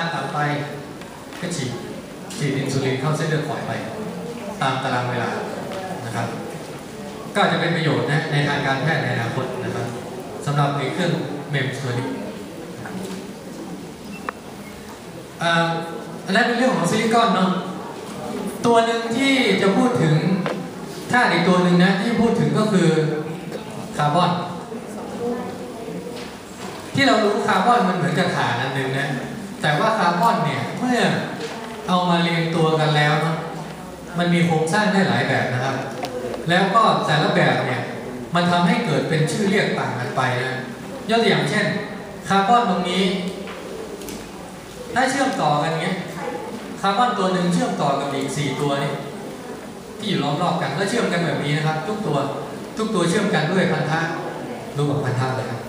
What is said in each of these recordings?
ตับไปก็ฉีดฉีดอินซูลินเข้าเส้นเลือดฝอยไป ตามตารางเวลานะครับ ก็อาจจะเป็นประโยชน์นะในทางการแพทย์ในอนาคตนะครับสำหรับในเครื่องเมมตัวนี้อ่าอันนั้นเป็นเรื่องของซิลิคอนเนาะตัวหนึ่งที่จะพูดถึงถ้าอีกตัวหนึ่งนะที่พูดถึงก็คือคาร์บอน ที่เรารู้คาร์บอนมันเหมือนกับฐานอันหนึ่งนะ แต่ว่าคาร์บอนเนี่ยเมื่อเอามาเรียงตัวกันแล้วเนะมันมีโครงสร้างได้หลายแบบนะครับ แล้วก็แต่ละแบบเนี่ยมันทำให้เกิดเป็นชื่อเรียกต่างกันไปนะยกตัวอย่างเช่น คาร์บอนตรงนี้ ถ้าเชื่อมต่อกันเงี้ยคาร์บอนตัวหนึ่งเชื่อมต่อกับอีกสี่ตัวนี่ที่อยู่รอบๆกันแล้วเชื่อมกันแบบนี้นะครับ ทุกตัวทุกตัวเชื่อมกันด้วยพันธะรูปของพันธะเลยครับ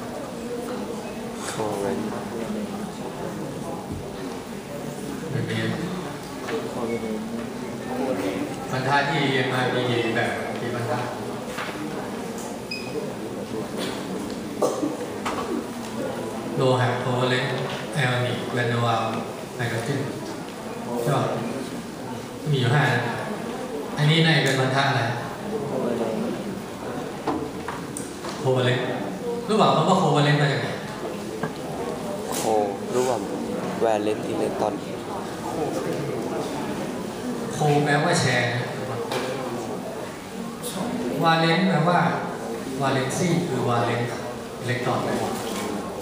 โคเวนบบนี้พันธะที่มามีแบบกี่พันธะโลหะโคเลนแอลนิกแวนวาลไนโตรเจนใช่ป่ะมีอยู่ห้าอันนี้ในเป็นพันธะอะไรโคเลนรู้เปล่าว่าโคเวเลนมาจากไหนโคร่วมแวเลนอิเล็กตรอน โคแปลว่าแชร์นะวาเลนแปลว่าวาเลนซี่คือวาเลนอิเล็กตรอน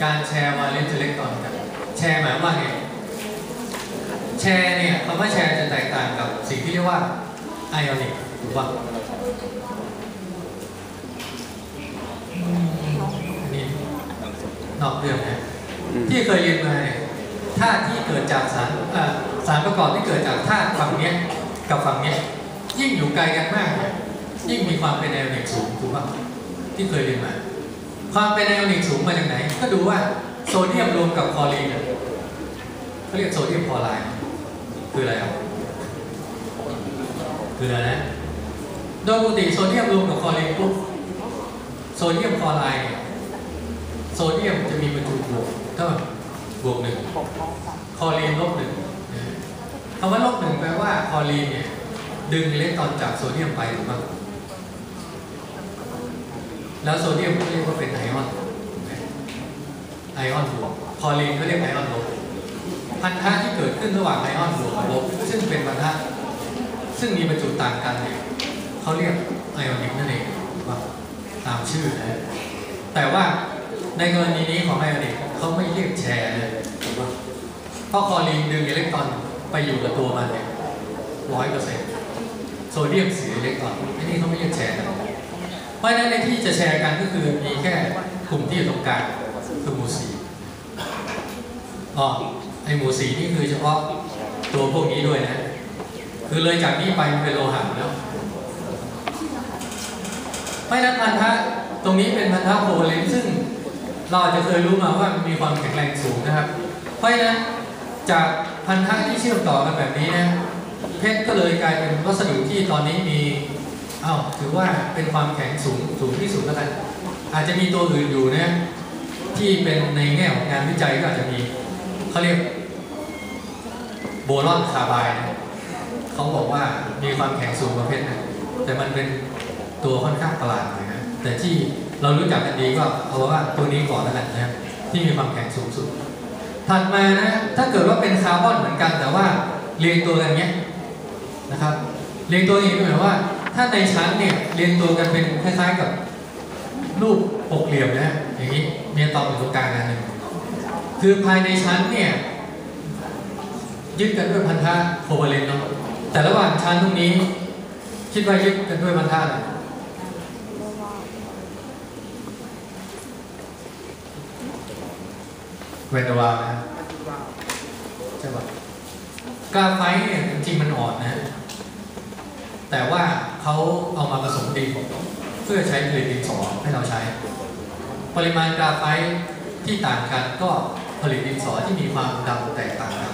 การแชร์วาเลนอิเล็กตรอนกันแชร์หมายว่าไงแชร์เนี่ยคำว่าแชร์จะแตกต่างกับสิ่งที่เรียกว่าไอออนิกถูกป่ะอืมอันนี้นอกเรื่องนะอืมที่เคยเรียนมาเนี่ยธาตุที่เกิดจากสารเอ่อสารประกอบที่เกิดจากธาตุฝั่งเนี้ย กับฝั่งเนี้ยยิ่งอยู่ไกลกันมากเนี่ยยิ่งมีความเป็นไอออนิกสูงถูกป่ะที่เคยเรียนมา ความเป็นไอออนิกสูงมาจากไหน ก็ดูว่าโซเดียมรวมกับคลอรีนเนี่ยเขาเรียกโซเดียมคลอไรด์คืออะไรครับคืออะไรนะโดยปกติโซเดียมรวมกับคลอรีนปุ๊บโซเดียมคลอไรด์โซเดียมจะมีบรรจุบวกเท่ากับบวกหนึ่งคลอรีนลบหนึ่ง คำว่าลบหนึ่งแปลว่าคลอรีนเนี่ยดึงอิเล็กตรอนจากโซเดียมไปถูกไหมแล้วโซเดียมก็เรียกว่าเป็นไอออนไอออนบวกคลอรีนก็เรียกไอออนลบพันธะที่เกิดขึ้นระหว่างไอออนบวกกับลบซึ่งเป็นพันธะซึ่งมีบรรจุต่างกันเนี่ยเขาเรียกไอออนิกนั่นเองว่าตามชื่อนะแต่ว่าในกรณีนี้ของไอออนิกเขาไม่เรียกแชร์เลยถูกปะเพราะคลอรีนดึงอิเล็กตรอน ไปอยู่กับตัวมันเนี่ยร้อยเปอร์เซ็นต์โซเดียมเสียเล็กตรอนไอ้นี่เขาไม่เรียกแชร์นเพราะฉะนั้นในที่จะแชร์กันก็คือมีแค่กลุ่มที่อยู่ตรงกลางคือหมู่สีอ๋อไอหมู่สีนี่คือเฉพาะตัวพวกนี้ด้วยนะ คือเลยจากนี้ไปมันเป็นโลหะแล้วเพราะฉะนั้นพันธะตรงนี้เป็นพันธะโคเวเลนซึ่งเราอาจจะเคยรู้มาว่ามันมีความแข็งแรงสูงนะครับ เพราะฉะนั้นจาก พันธะที่เชื่อมต่อกันแบบนี้นะเพชรก็เลยกลายเป็นวัสดุที่ตอนนี้มีเอ้าวถือว่าเป็นความแข็งสูงสูงที่สุดแล้วกันอาจจะมีตัวอื่นอยู่นะที่เป็นในแง่ของงานวิจัยก็อาจจะมีเขาเรียกโบรอนคาร์บายด์นะเขาบอกว่ามีความแข็งสูงกว่าเพชรนะแต่มันเป็นตัวค่อนข้างประหลาดหน่อยนะแต่ที่เรารู้จักกันดีก็เอาว่าตัวนี้ก่อนแล้วกันนะที่มีความแข็งสูงสุด ถัดมานะถ้าเกิดว่าเป็นคาร์บอนเหมือนกันแต่ว่าเรียงตัวกันเนี้ยนะครับเรียงตัวอย่างนี้หมายว่า ถ้าในชั้นเนี่ยเรียงตัวกันเป็นคล้ายๆกับรูปหกเหลี่ยมนะอย่างนี้มีตอมอยู่ตรงกลางอันหนึ่งคือภายในชั้นเนี่ยยึดกันด้วยพันธะโคเวเลนต์เนาะแต่ระหว่างชั้นตรงนี้ คิดว่ายึดกันด้วยพันธะอะไร เวนวานะใช่ป่ะกราไฟต์เนี่ยจริงมันอ่อนนะ แต่ว่าเขาเอามาผสมดินเพื่อใช้ผลิตดินสอให้เราใช้ ปริมาณกราไฟต์ที่ต่างกันก็ผลิตดินสอที่มีความดำแตกต่างกัน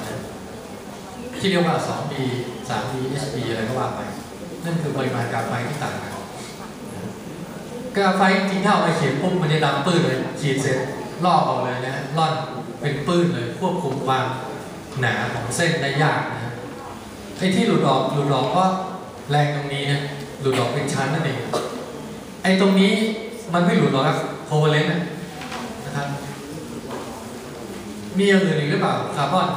ที่เรียกว่า 2B 3B HB อะไรก็ว่าไป นั่นคือปริมาณกราไฟที่ต่างกันกราไฟจริงถ้าเอาไปเขียนปุ๊บมันจะดำปื้นเลยขีดเสร็จลอกออกเลยนะฮะร่อน เป็นปื้นเลยควบคุมความหนาของเส้นได้ยากนะไอ้ที่หลุดออกหลุดออกเพราะแรงตรงนี้นะหลุดออกเป็นชั้นนั่นเองไอ้ตรงนี้มันไม่หลุดหรอกครับโคเวเลนต์นะครับมีอย่างอื่นอีกหรือเปล่าคาร์บอน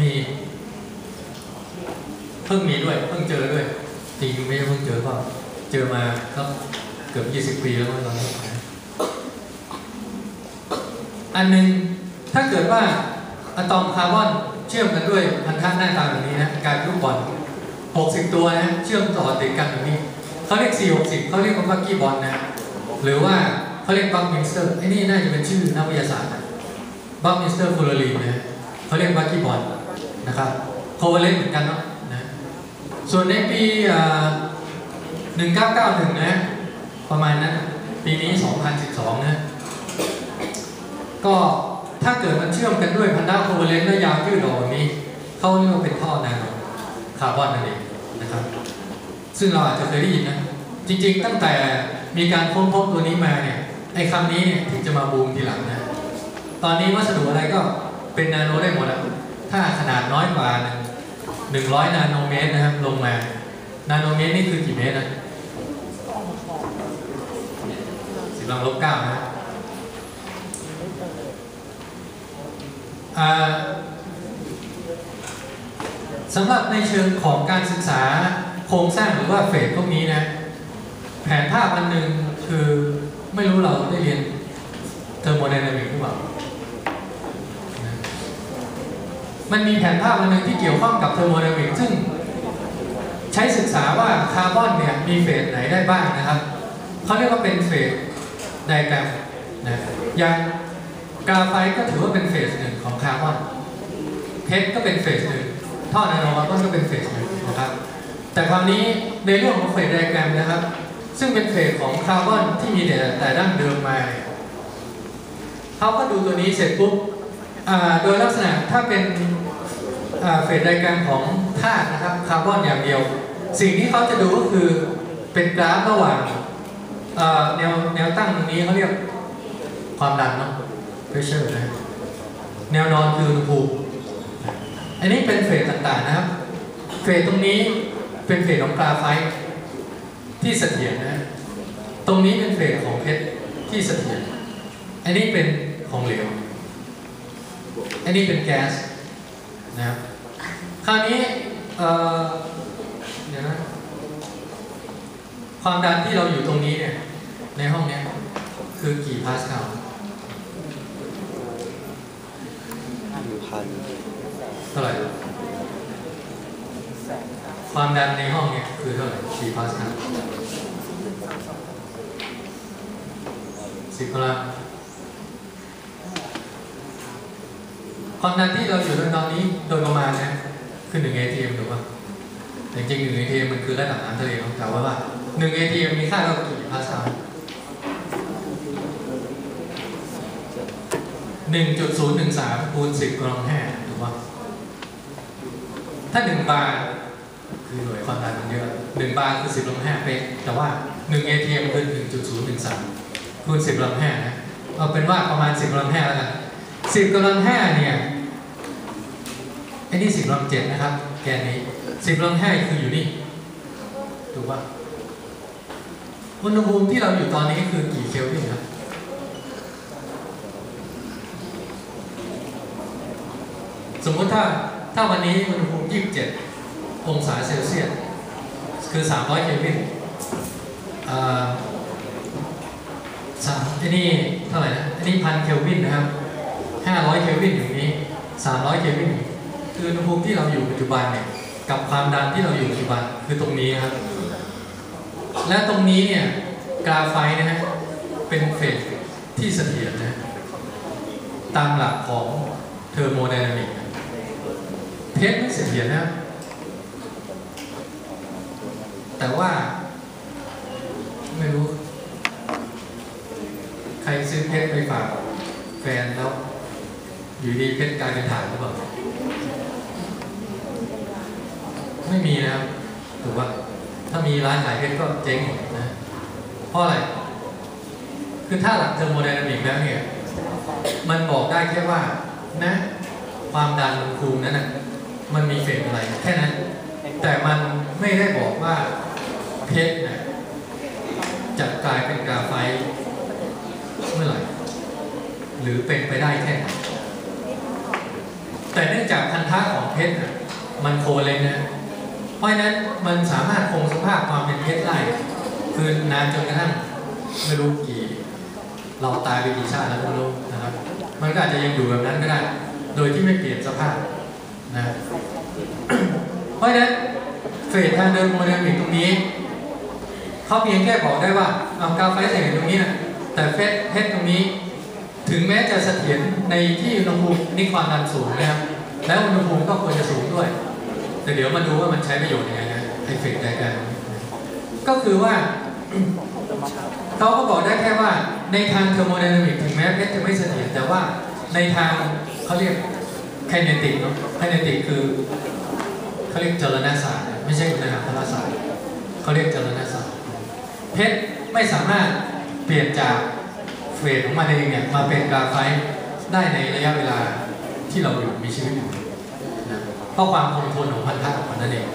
มีเพิ่งมีด้วยเพิ่งเจอด้วยจริงไม่ใช่เพิ่งเจอก็เจอมาก็เกือบ 20 ปีแล้วมั้งตอนนี้ อันหนึ่งถ้าเกิดว่าอะตอมคาร์บอนเชื่อมกันด้วยพันธะหน้าตาแบบนี้นะกลายเป็นลูกบอล60 ตัวนะเชื่อมต่อติดกันแบบนี้เขาเรียก 460เขาเรียกว่าบักกี้บอลนะหรือว่าเขาเรียกบัคมินสเตอร์ไอ้นี่น่าจะเป็นชื่อนักวิทยาศาสตร์นะบัคมินสเตอร์ฟูลลีนนะเขาเรียกบัคกี้บอลนะครับโคเวเลนต์เหมือนกันเนาะนะส่วนในปี 1991 นะ ประมาณนั้น ปีนี้ 2012 นะ ก็ถ้าเกิดมันเชื่อมกันด้วยพันธะโคเวเลนต์และยาวยืดออกแบบนี้ เขาเรียกว่าเป็นท่อนาโนคาร์บอนนั่นเองนะครับ ซึ่งเราอาจจะเคยได้ยินนะ จริงๆ ตั้งแต่มีการค้นพบตัวนี้มาเนี่ยไอ้คำนี้เนี่ยถึงจะมาบูมทีหลังนะตอนนี้วัสดุอะไรก็เป็นนาโนได้หมดแล้วถ้าขนาดน้อยกว่าหนึ่งร้อยนาโนเมตรนะครับลงมา นาโนเมตรนี่คือกี่เมตรนะสิบลังลบเก้านะอ่า สำหรับในเชิงของการศึกษาโครงสร้างหรือว่าเฟสพวกนี้นะแผนภาพอันหนึ่งคือไม่รู้เราได้เรียนเทอร์โมไดนามิกหรือเปล่า มันมีแผนภาพอันหนึ่งที่เกี่ยวข้องกับเทอร์โมไดนามิกซึ่งใช้ศึกษาว่าคาร์บอนเนี่ยมีเฟสไหนได้บ้างนะครับเขาเรียกว่าเป็นเฟสไดแกรมนะอย่าง กราไฟต์ก็ถือว่าเป็นเฟสหนึ่งของคาร์บอนเพชรก็เป็นเฟสหนึ่งท่อนาโนคาร์บอนก็เป็นเฟสหนึ่งนะครับแต่คราวนี้ในเรื่องของเฟสไดแกรมนะครับ ซึ่งเป็นเฟสของคาร์บอนที่มีแต่แต่ดั้งเดิมมาเขาก็ดูตัวนี้เสร็จปุ๊บโดยลักษณะถ้าเป็นเฟสไดแกรมของธาตุนะครับคาร์บอนอย่างเดียว สิ่งที่เขาจะดูก็คือเป็นกราฟระหว่างแนวแนวตั้งตรงนี้เขาเรียกความดันเนาะ pressure นะ แนวนอนคืออุณหภูมิ อันนี้เป็นเฟสต่างๆนะครับ เฟสตรงนี้เป็นเฟสของกราไฟต์ที่เสถียรนะ ตรงนี้เป็นเฟสของเพชรที่เสถียร อันนี้เป็นของเหลว อันนี้เป็นแก๊สนะครับ คราวนี้เอ่อเดี๋ยวนะความดันที่เราอยู่ตรงนี้เนี่ยในห้องเนี้ยคือกี่พาสคาล หนึ่ง พันเท่าไหร่ความดันในห้องเนี่ยคือเท่าไหร่กี่พาสคาลสิบพลังความดันที่เราอยู่ในตอนนี้โดยประมาณนะคือหนึ่ง ATM ถูกป่ะแต่จริงๆหนึ่ง ATM มันคือระดับน้ำทะเลของแต่ว่าหนึ่ง ATM มีค่าเท่ากับกี่พาสคาล หนึ่งจุดศูนย์หนึ่งสามคูณสิบกำลังห้าถูกปะถ้าหนึ่งบาร์คือหน่วยความดันมันเยอะหนึ่งบาร์คือสิบกำลังห้าเป๊ะแต่ว่าหนึ่ง ATM คือหนึ่งจุดศูนย์หนึ่งสามคูณสิบกำลังห้านะเอาเป็นว่าประมาณสิบกำลังห้าแล้วกันสิบกำลังห้าเนี่ยไอ้นี่สิบลำเจ็ดนะครับ แกนนี้สิบลำห้าคืออยู่นี่ถูกปะอุณหภูมิที่เราอยู่ตอนนี้คือกี่เคลวินครับ สมมติถ้าถ้าวันนี้อุณหภูมิ 27 องศาเซลเซียส คือ 300 เคลวินอ่าสามอ้นี่เท่าไหร่นะอ้นี่พันเคลวินนะครับ 500 เคลวินอย่างนี้ 300 เคลวินคืออุณหภูมิที่เราอยู่ปัจจุบันเนี่ยกับความดันที่เราอยู่ปัจจุบันคือตรงนี้ครับ และตรงนี้เนี่ยกราไฟนะฮะเป็นเฟสที่เสถียรนะตามหลักของเทอร์โมไดนามิก เพชรไม่เสถียรนะแต่ว่า ไม่รู้ ใครซื้อเพชรไปฝากแฟนแล้ว อยู่ดีเพชรกลายเป็นฐานหรือเปล่าไม่มีนะครับถูกป่ะถ้ามีร้านขายเพชรก็เจ๊งหมดนะ เพราะอะไร คือถ้าหลักเทอร์โมไดนามิกแล้วเนี่ย มันบอกได้แค่ว่านะ ความดันอุณหภูมินั้นนะ มันมีเฟสอะไรแค่นั้น แต่มันไม่ได้บอกว่าเพชรเนี่ยจะกลายเป็นกราไฟต์เมื่อไหร่ หรือเป็นไปได้แค่ไหนแต่เนื่องจากพันธะของเพชรน่ะมันโคเลนนะ เพราะฉะนั้นมันสามารถคงสภาพความเป็นเพชรได้ คือนานจนกระทั่งไม่รู้กี่เราตายไปกี่ชาติแล้วก็ไม่รู้นะครับ มันก็อาจจะยังอยู่แบบนั้นก็ได้ โดยที่ไม่เปลี่ยนสภาพ นะเพราะฉะนั้นเฟสทางเดินโมเดลมิกตรงนี้เขาเพียงแค่บอกได้ว่าเอากาไฟใส่ตรงนี้นะแต่เฟสเพชรตรงนี้ ถึงแม้จะเสถียรในที่อุณหภูมินี่ความดันสูงนะครับแล้วอุณหภูมิก็ควรจะสูงด้วย แต่เดี๋ยวมาดูว่ามันใช้ประโยชน์ยังไงนะไอเฟกไดแกรมก็คือว่าเขาก็บอกได้แค่ว่าในทางเทอร์โมไดนามิกถึงแม้เพชรจะไม่เสถียรแต่ว่าในทางเขาเรียก ไคเนติกเนาะไคเนติกคือเขาเรียกจรณศาสตร์ไม่ใช่ในทางพลศาสตร์เขาเรียกจรณศาสตร์เพชรไม่สามารถเปลี่ยนจากเฟสของมันเองเนี่ยมาเป็นกราไฟต์ได้ในระยะเวลาที่เราอยู่มีชีวิตอยู่นะเพราะความคงทนของพันธะของมันนั่นเอง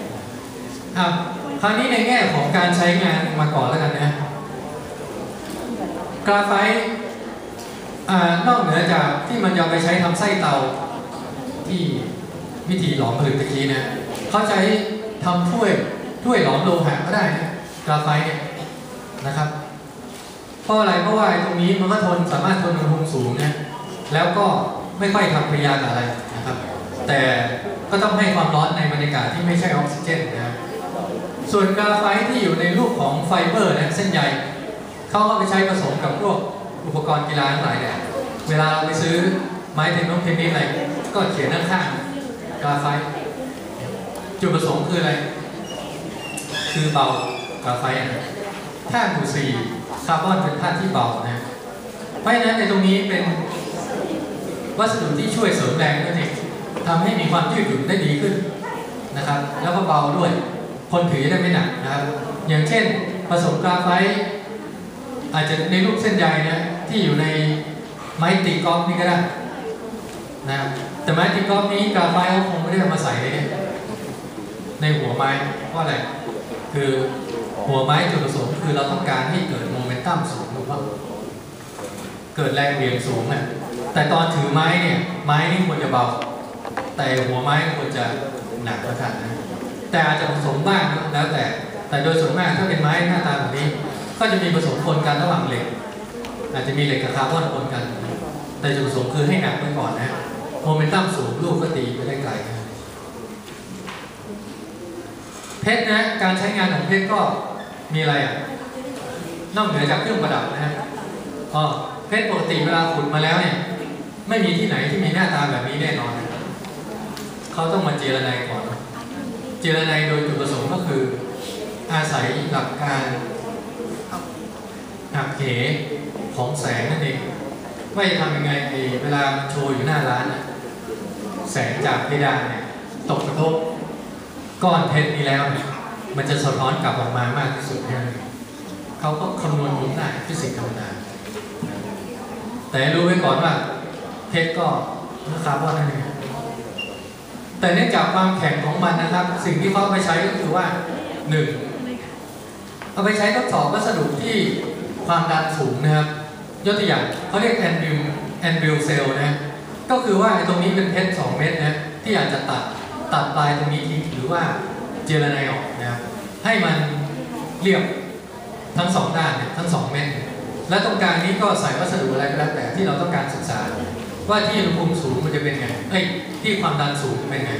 ครับคราวนี้ในแง่ของการใช้งานมาก่อนแล้วกันนะกราไฟต์อ่านอกเหนือจากที่มันจะเอาไปใช้ทำไส้เตา ที่วิธีหลอมผลึกตะกี้นะเขาใช้ทำถ้วยถ้วยหลอมโลหะก็ได้นะกราไฟต์เนี่ยนะครับเพราะอะไรเพราะว่าตรงนี้มันก็ทนสามารถทนอุณหภูมิสูงนะแล้วก็ไม่ค่อยทำปฏิกิริยากับอะไรนะครับ แต่ก็ต้องให้ความร้อนในบรรยากาศที่ไม่ใช่ออกซิเจนนะครับส่วนกราไฟต์ที่อยู่ในรูปของไฟเบอร์นะเส้นใยเขาเอาไปใช้ผสมกับพวกอุปกรณ์กีฬาทั้งหลายเนี่ยเวลาเราไปซื้อไม้เทนนิสเทนนิสอะไร ก็เขียนด้าข้างกราไฟต์จุดประสงค์คืออะไร คือเบากราไฟนะธาตุหมู่สี่คาร์บอนเป็นธาตุที่เบานะเพราะฉะนั้นในตรงนี้เป็นวัสดุที่ช่วยเสริมแรงนั่นเองทำให้มีความยืดหยุ่นได้ดีขึ้นนะครับ แล้วก็เบาด้วยคนถือได้ไม่หนักนะครับ อย่างเช่นผสมกราไฟต์อาจจะในรูปเส้นใยนะที่อยู่ในไม้ตีกอล์ฟนี่ก็ได้ นะแต่ไม้ตีกอล์ฟนี้กาไฟเขาคงไม่ได้มาใส่ในในหัวไม้เพราะอะไรคือหัวไม้จุดประสงค์คือเราต้องการให้เกิดโมเมนตัมสูงหรือว่าเกิดแรงเหวี่ยงสูงอะแต่ตอนถือไม้เนี่ยไม้นี่ควรจะเบา แต่หัวไม้ควรจะหนักประทันนะแต่อาจจะผสมบ้างแล้วแต่ แต่โดยส่วนมากถ้าเป็นไม้หน้าตาแบบนี้ ก็จะมีผสมปนกันระหว่างเหล็ก อาจจะมีเหล็กกับคาร์บอนปนกัน แต่จุดประสงค์คือให้หนักไว้ก่อนนะ โมเมนตัมสูงลูกก็ตีไปได้ไกลนะเพชรนะการใช้งานของเพชรก็มีอะไรอะนอกเหนือจากเครื่องประดับนะฮะอ๋อเพชรปกติเวลาขุดมาแล้วเนี่ยไม่มีที่ไหนที่มีหน้าตาแบบนี้แน่นอน เขาต้องมาเจรไนก่อน เจรไนโดยจุดประสงค์ก็คือ อาศัยหลักการหักเหของแสงนั่นเองว่ทำยังไงอ้เวลามันโชว์อยู่หน้าร้านนะ แสงจากเพดานเนี่ยตกกระทบก้อนเพชรนี้แล้วเนี่ยมันจะสะท้อนกลับออกมามากที่สุดแค่นั้นเขาก็คำนวณมุมได้ฟิสิกส์ธรรมดาแต่รู้ไว้ก่อนว่าเพชรก็คาร์บอนนั่นเองแต่เนื่องจากความแข็งของมันนะครับ สิ่งที่เขาเอาไปใช้ก็คือว่าหนึ่งเอาไปใช้ทดสอบวัสดุที่ความดันสูงนะครับ ยกตัวอย่างเขาเรียกแอนบิลแอนบิลเซลนะ ก็คือว่าไอ้ตรงนี้เป็นเพชร2เม็ดนะที่อาจจะตัดตัดปลายตรงนี้ทิ้งหรือว่าเจรไนออกนะครับให้มันเรียบทั้งสองด้านเนี่ยทั้งสองเม็ดและตรงกลางนี้ก็ใส่วัสดุอะไรก็แล้วแต่ที่เราต้องการศึกษา ว่าที่อุณหภูมิสูงมันจะเป็นไงเอ้ยที่ความดันสูงเป็นไง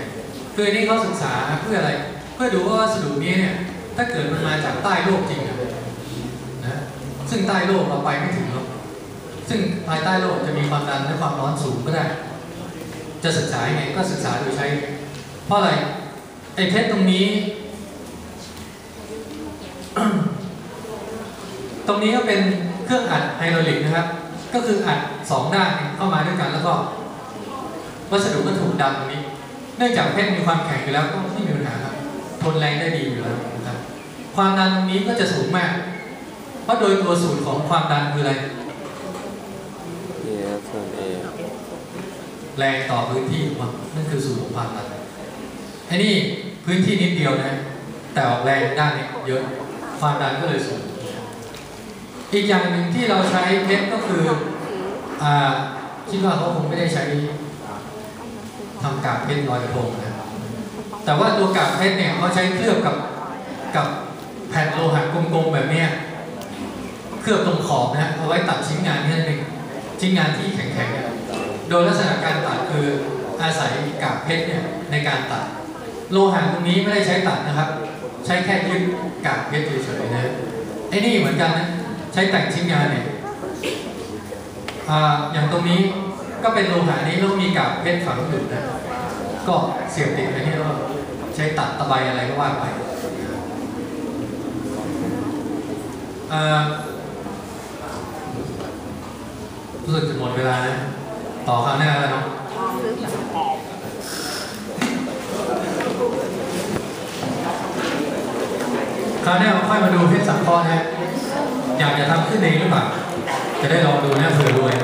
คืออันนี้เขาศึกษาเพื่ออะไร เพื่อดูว่าวัสดุนี้เนี่ยถ้าเกิดมันมาจากใต้โลกจริงอะนะซึ่งใต้โลกเราไปไม่ถึง ซึ่งภายใต้โลกจะมีความดันและความร้อนสูงก็ได้ จะศึกษาไงก็ศึกษาโดยใช้ เพราะอะไรไอ้เพชรตรงนี้ ตรงนี้ก็เป็นเครื่องอัดไฮดรอลิกนะครับ ก็คืออัดสองด้านเข้ามาด้วยกันแล้วก็วัสดุก็ถูกดันตรงนี้ เนื่องจากเพชรมีความแข็งอยู่แล้วก็ไม่มีปัญหาครับทนแรงได้ดีอยู่แล้วนะครับความดันตรงนี้ก็จะสูงมาก เพราะโดยตัวสูตรของความดันคืออะไร เอส่วนเอ แรงต่อพื้นที่มันนั่นคือสูตรของความดันไอ้นี่พื้นที่นิดเดียวนะ แต่ออกแรงด้านนี้เยอะความดันก็เลยสูง อีกอย่างหนึ่งที่เราใช้เพชรก็คืออ่าคิดว่าเขาคงไม่ได้ใช้ทำกากเพชรลอยกระทงนะแต่ว่าตัวกากเพชรเนี่ยเขาใช้เคลือบกับกับแผ่นโลหะกลมๆแบบเนี้ยเคลือบตรงขอบนะเอาไว้ตัดชิ้นงานนี่นั่นเองชิ้นงานที่แข็งๆเนี่ย โดยลักษณะการตัดคืออาศัยกากเพชรเนี่ยในการตัด โลหะตรงนี้ไม่ได้ใช้ตัดนะครับ ใช้แค่ยึดกากเพชรเฉยๆนะไอ้นี่เหมือนกันนะใช้แต่งชิ้นงานเนี่ยอย่างตรงนี้ก็เป็นโลหะนี้แล้วมีกากเพชรฝังอยู่นะก็เสียบติดไปที่แล้วใช้ตัดตะไบอะไรก็ว่าไปรู้สึกจะหมดเวลานะ ต่อคราวหน้าแล้วเนาะคราวหน้าเราค่อยมาดูเพศสังเคราะห์นะฮะอยากจะทำขึ้นเองหรือเปล่า จะได้ลองดูนะเผื่อรวย